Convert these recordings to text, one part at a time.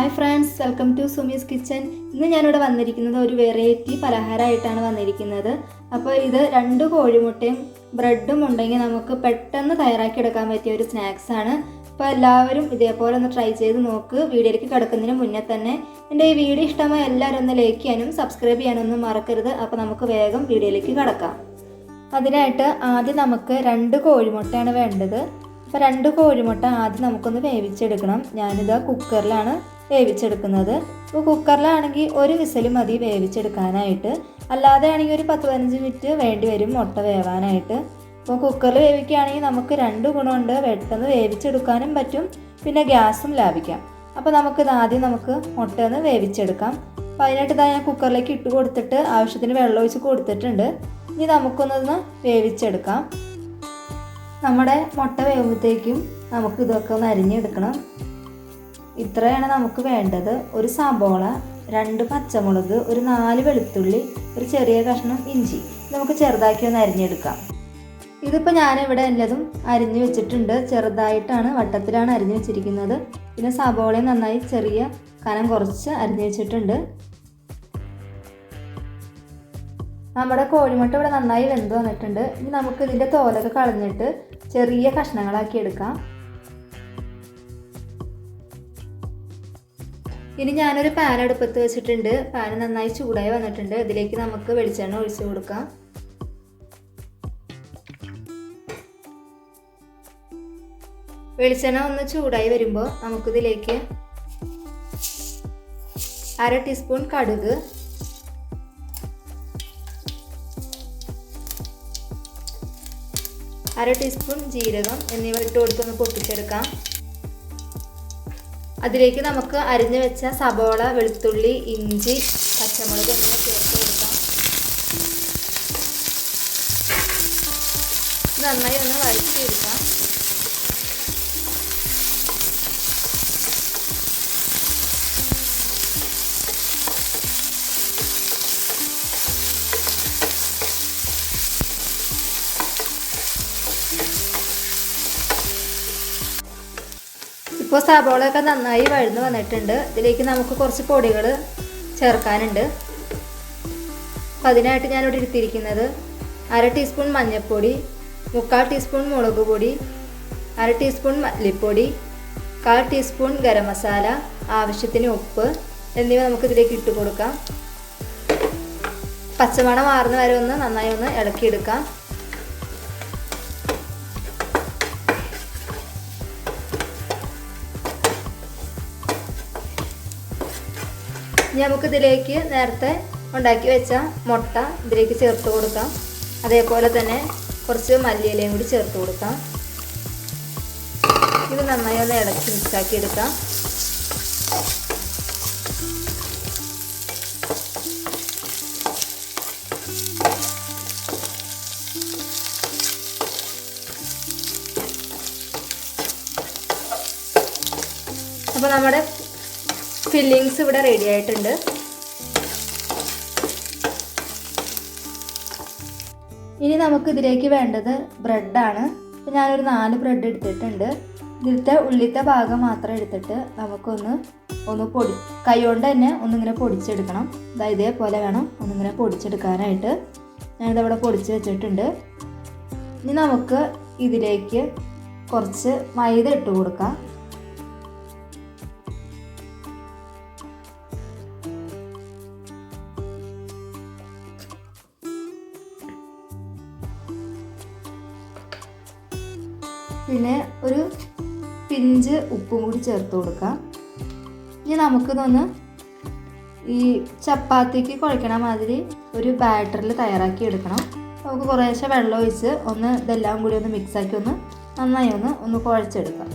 Hi friends welcome to Sumi's kitchen ഇന്ന് ഞാനിവിടെ വന്നിരിക്കുന്നത് ഒരു വെറൈറ്റി പലഹാരമായിട്ടാണ് വന്നിരിക്കുന്നത്. അപ്പോൾ ഇത് രണ്ട് കോഴിമുട്ടയും ബ്രെഡും ഉണ്ടെങ്കിൽ നമുക്ക് പെട്ടെന്ന് തയ്യാറാക്കി എടുക്കാൻ പറ്റിയ ഒരു സ്നാക്സ് ആണ്. അപ്പോൾ എല്ലാവരും ഇതേപോലെ ഒന്ന് ട്രൈ ചെയ്ത് നോക്ക്. വീഡിയോയിലേക്ക് കിടക്കുന്നതിന് മുന്നേ തന്നെ എന്റെ ഈ വീഡിയോ ഇഷ്ടമായ എല്ലാവരും ഒന്ന് ലൈക്ക് ചെയ്യാനും സബ്സ്ക്രൈബ് ചെയ്യാനൊന്നും മറക്കരുത്. അപ്പോൾ നമുക്ക് വേഗം വീഡിയോയിലേക്ക് കിടക്കാം. അതിനായിട്ട് ആദ്യം നമുക്ക് രണ്ട് കോഴിമുട്ടയാണ് വേണ്ടത്. അപ്പോൾ രണ്ട് കോഴിമുട്ട ആദ്യം നമുക്കൊന്ന് വേവിച്ചെടുക്കണം. ഞാനിത് കുക്കറിലാണ് വേവിച്ചെടുക്കുന്നത്. ഇപ്പോൾ കുക്കറിലാണെങ്കിൽ ഒരു വിസൽ മതി വേവിച്ചെടുക്കാനായിട്ട്. അല്ലാതെ ആണെങ്കിൽ ഒരു പത്ത് പതിനഞ്ച് മിനിറ്റ് വേണ്ടി വരും മുട്ട വേവാനായിട്ട്. ഇപ്പോൾ കുക്കറിൽ വേവിക്കുകയാണെങ്കിൽ നമുക്ക് രണ്ട് ഗുണമുണ്ട്. പെട്ടെന്ന് വേവിച്ചെടുക്കാനും പറ്റും. പിന്നെ ഗ്യാസും ലാഭിക്കാം. അപ്പോൾ നമുക്കിത് ആദ്യം നമുക്ക് മുട്ട ഒന്ന് വേവിച്ചെടുക്കാം. അപ്പോൾ അതിനായിട്ട് ഇതാ ഞാൻ കുക്കറിലേക്ക് ഇട്ട് കൊടുത്തിട്ട് ആവശ്യത്തിന് വെള്ളം ഒഴിച്ച് കൊടുത്തിട്ടുണ്ട്. ഇനി നമുക്കൊന്നൊന്ന് വേവിച്ചെടുക്കാം. നമ്മുടെ മുട്ട വേവുമ്പോഴത്തേക്കും നമുക്ക് ഇതൊക്കെ ഒന്ന് അരിഞ്ഞെടുക്കണം. ഇത്രയാണ് നമുക്ക് വേണ്ടത്. ഒരു സബോള രണ്ട് പച്ചമുളക് ഒരു നാല് വെളുത്തുള്ളി ഒരു ചെറിയ കഷ്ണം ഇഞ്ചി. നമുക്ക് ചെറുതാക്കി ഒന്ന് അരിഞ്ഞെടുക്കാം. ഇതിപ്പോൾ ഞാനിവിടെ എല്ലാതും അരിഞ്ഞു വെച്ചിട്ടുണ്ട്. ചെറുതായിട്ടാണ് വട്ടത്തിലാണ് അരിഞ്ഞു വെച്ചിരിക്കുന്നത്. പിന്നെ സബോളയും നന്നായി ചെറിയ കനം കുറച്ച് അരിഞ്ഞു വെച്ചിട്ടുണ്ട്. നമ്മുടെ കോഴിമുട്ട ഇവിടെ നന്നായി വെന്ത് വന്നിട്ടുണ്ട്. ഇനി നമുക്ക് ഇതിന്റെ തോലൊക്കെ കളഞ്ഞിട്ട് ചെറിയ കഷ്ണങ്ങളാക്കി എടുക്കാം. ഇനി ഞാനൊരു പാൻ അടുപ്പത്ത് വെച്ചിട്ടുണ്ട്. പാൻ നന്നായി ചൂടായി വന്നിട്ടുണ്ട്. ഇതിലേക്ക് നമുക്ക് വെളിച്ചെണ്ണ ഒഴിച്ചു കൊടുക്കാം. വെളിച്ചെണ്ണ ഒന്ന് ചൂടായി വരുമ്പോൾ നമുക്കിതിലേക്ക് അര ടീസ്പൂൺ കടുക് അര ടീസ്പൂൺ ജീരകം എന്നിവ ഇട്ട് കൊടുത്തൊന്ന് പൊട്ടിച്ചെടുക്കാം. അതിലേക്ക് നമുക്ക് അരിഞ്ഞു വെച്ച സബോള വെളുത്തുള്ളി ഇഞ്ചി പച്ചമുളക് എന്നിവ ചേർത്ത് കൊടുക്കാം. നന്നായി ഒന്ന് വഴറ്റിയെടുക്കാം. ഇപ്പോൾ സബോളയൊക്കെ നന്നായി വഴന്ന് വന്നിട്ടുണ്ട്. ഇതിലേക്ക് നമുക്ക് കുറച്ച് പൊടികൾ ചേർക്കാനുണ്ട്. അപ്പം അതിനായിട്ട് ഞാനിവിടെ എടുത്തിരിക്കുന്നത് അര ടീസ്പൂൺ മഞ്ഞൾപ്പൊടി മുക്കാൽ ടീസ്പൂൺ മുളക് പൊടി അര ടീസ്പൂൺ മല്ലിപ്പൊടി കാൽ ടീസ്പൂൺ ഗരം മസാല ആവശ്യത്തിന് ഉപ്പ് എന്നിവ നമുക്ക് ഇതിലേക്ക് ഇട്ട് കൊടുക്കാം. പച്ചമണം മാറുന്ന വരെ ഒന്ന് നന്നായി ഒന്ന് ഇളക്കിയെടുക്കാം. ഇനി നമുക്ക് ഇതിലേക്ക് നേരത്തെ ഉണ്ടാക്കി വെച്ച മുട്ട ഇതിലേക്ക് ചേർത്ത് കൊടുക്കാം. അതേപോലെ തന്നെ കുറച്ച് മല്ലിയിലയും കൂടി ചേർത്ത് കൊടുക്കാം. ഇത് നന്നായി ഒന്ന് ഇളക്കി മിക്സാക്കി എടുക്കാം അപ്പോൾ നമ്മുടെ ഫില്ലിങ്സ് ഇവിടെ റെഡി ആയിട്ടുണ്ട്. ഇനി നമുക്ക് ഇതിലേക്ക് വേണ്ടത് ബ്രെഡാണ് അപ്പോൾ ഞാനൊരു നാല് ബ്രെഡ് എടുത്തിട്ടുണ്ട്. ഇതിലത്തെ ഉള്ളിത്തെ ഭാഗം മാത്രം എടുത്തിട്ട് നമുക്കൊന്ന് ഒന്ന് പൊടി കൈകൊണ്ട് തന്നെ ഒന്നിങ്ങനെ പൊടിച്ചെടുക്കണം. അതായത് ഇതേപോലെ വേണം ഒന്നിങ്ങനെ പൊടിച്ചെടുക്കാനായിട്ട്. ഞാനിതവിടെ പൊടിച്ച് വെച്ചിട്ടുണ്ട്. ഇനി നമുക്ക് ഇതിലേക്ക് കുറച്ച് മൈദ ഇട്ട് കൊടുക്കാം. പിന്നെ ഒരു പിഞ്ച് ഉപ്പും കൂടി ചേർത്ത് കൊടുക്കാം. ഇനി നമുക്കിതൊന്ന് ഈ ചപ്പാത്തിക്ക് കുഴക്കണ മാതിരി ഒരു ബാറ്ററിൽ തയ്യാറാക്കി എടുക്കണം. നമുക്ക് കുറേശ്ശെ വെള്ളം ഒഴിച്ച് ഒന്ന് ഇതെല്ലാം കൂടി ഒന്ന് മിക്സാക്കി ഒന്ന് നന്നായി ഒന്ന് ഒന്ന് കുഴച്ചെടുക്കാം.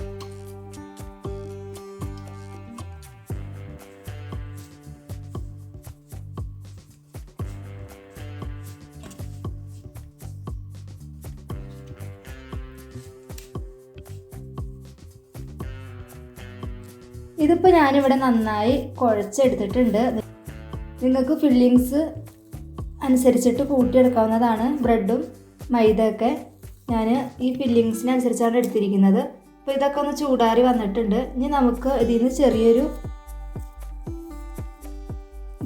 ഇതിപ്പോൾ ഞാനിവിടെ നന്നായി കുഴച്ചെടുത്തിട്ടുണ്ട്. നിങ്ങൾക്ക് ഫില്ലിങ്സ് അനുസരിച്ചിട്ട് കൂട്ടിയെടുക്കാവുന്നതാണ്. ബ്രെഡും മൈദയൊക്കെ ഞാൻ ഈ ഫില്ലിങ്സിനനുസരിച്ചാണ് എടുത്തിരിക്കുന്നത്. അപ്പോൾ ഇതൊക്കെ ഒന്ന് ചൂടാറി വന്നിട്ടുണ്ട്. ഇനി നമുക്ക് ഇതിൽ നിന്ന് ചെറിയൊരു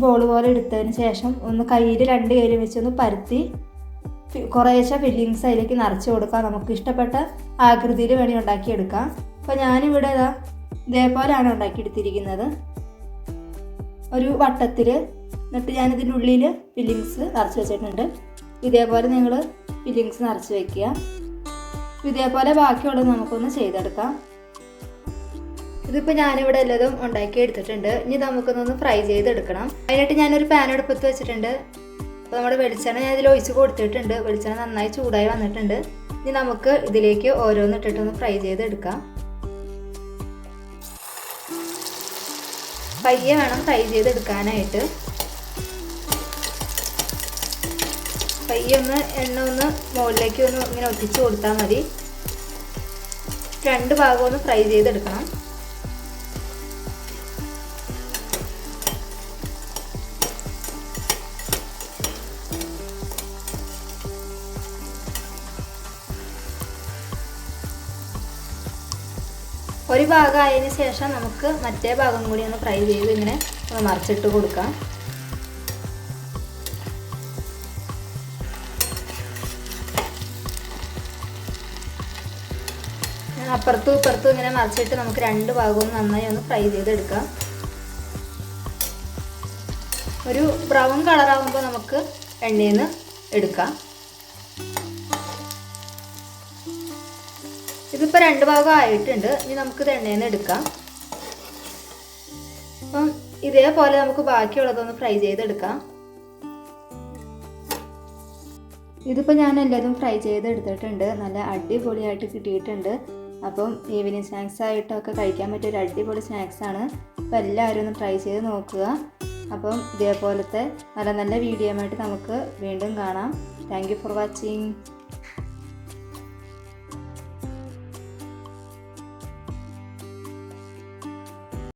ബോൾ പോലെ എടുത്തതിന് ശേഷം ഒന്ന് കയ്യിൽ രണ്ട് കയ്യിലും വെച്ച് ഒന്ന് പരത്തി കുറേശ്ശെ ഫില്ലിങ്സ് അതിലേക്ക് നിറച്ച് കൊടുക്കാം. നമുക്ക് ഇഷ്ടപ്പെട്ട ആകൃതിയിൽ വേണമെങ്കിൽ ഉണ്ടാക്കിയെടുക്കാം. അപ്പോൾ ഞാനിവിടെ ഇതാ ഇതേപോലെയാണ് ഉണ്ടാക്കിയെടുത്തിരിക്കുന്നത്. ഒരു വട്ടത്തിൽ എന്നിട്ട് ഞാനിതിന്റെ ഉള്ളിൽ ഫില്ലിങ്സ് നിറച്ച് വെച്ചിട്ടുണ്ട്. ഇതേപോലെ നിങ്ങൾ ഫില്ലിങ്സ് നിറച്ച് വയ്ക്കുക ഇതേപോലെ ബാക്കിയുള്ളത് നമുക്കൊന്ന് ചെയ്തെടുക്കാം. ഇതിപ്പോൾ ഞാനിവിടെ എല്ലാതും ഉണ്ടാക്കി എടുത്തിട്ടുണ്ട്. ഇനി നമുക്കൊന്നൊന്ന് ഫ്രൈ ചെയ്തെടുക്കണം. അതിനായിട്ട് ഞാനൊരു പാൻ അടുപ്പത്ത് വെച്ചിട്ടുണ്ട്. അപ്പോൾ നമ്മുടെ വെളിച്ചെണ്ണ ഞാൻ ഇതിൽ ഒഴിച്ച് കൊടുത്തിട്ടുണ്ട്. വെളിച്ചെണ്ണ നന്നായി ചൂടായി വന്നിട്ടുണ്ട്. ഇനി നമുക്ക് ഇതിലേക്ക് ഓരോന്നിട്ടിട്ടൊന്ന് ഫ്രൈ ചെയ്തെടുക്കാം. പയ്യെ വേണം ഫ്രൈ ചെയ്തെടുക്കാനായിട്ട്. പയ്യെ ഒന്ന് എണ്ണ ഒന്ന് മുകളിലേക്ക് ഒന്ന് ഇങ്ങനെ ഒട്ടിച്ച് കൊടുത്താൽ മതി. രണ്ട് ഭാഗം ഒന്ന് ഫ്രൈ ചെയ്തെടുക്കണം. ഒരു ഭാഗം ആയതിന് ശേഷം നമുക്ക് മറ്റേ ഭാഗം കൂടി ഒന്ന് ഫ്രൈ ചെയ്ത് ഇങ്ങനെ ഒന്ന് മറിച്ചിട്ട് കൊടുക്കാം. അപ്പുറത്തും ഇപ്പുറത്തും ഇങ്ങനെ മറിച്ചിട്ട് നമുക്ക് രണ്ട് ഭാഗവും നന്നായി ഒന്ന് ഫ്രൈ ചെയ്തെടുക്കാം. ഒരു ബ്രൗൺ കളറാകുമ്പോൾ നമുക്ക് എണ്ണയിൽ നിന്ന് എടുക്കാം. ഇതിപ്പോൾ രണ്ട് ഭാഗം ആയിട്ടുണ്ട്. ഇനി നമുക്കിത് എണ്ണയിൽ എടുക്കാം. അപ്പം ഇതേപോലെ നമുക്ക് ബാക്കിയുള്ളതൊന്ന് ഫ്രൈ ചെയ്തെടുക്കാം. ഇതിപ്പോൾ ഞാൻ എല്ലാതും ഫ്രൈ ചെയ്തെടുത്തിട്ടുണ്ട്. നല്ല അടിപൊളിയായിട്ട് കിട്ടിയിട്ടുണ്ട്. അപ്പം ഈവനിങ് സ്നാക്സ് ആയിട്ടൊക്കെ കഴിക്കാൻ പറ്റിയ ഒരു അടിപൊളി സ്നാക്സാണ് അപ്പോൾ എല്ലാവരും ഒന്ന് ട്രൈ ചെയ്ത് നോക്കുക. അപ്പം ഇതേപോലത്തെ നല്ല നല്ല വീഡിയോ ആയിട്ട് നമുക്ക് വീണ്ടും കാണാം. Thank for watching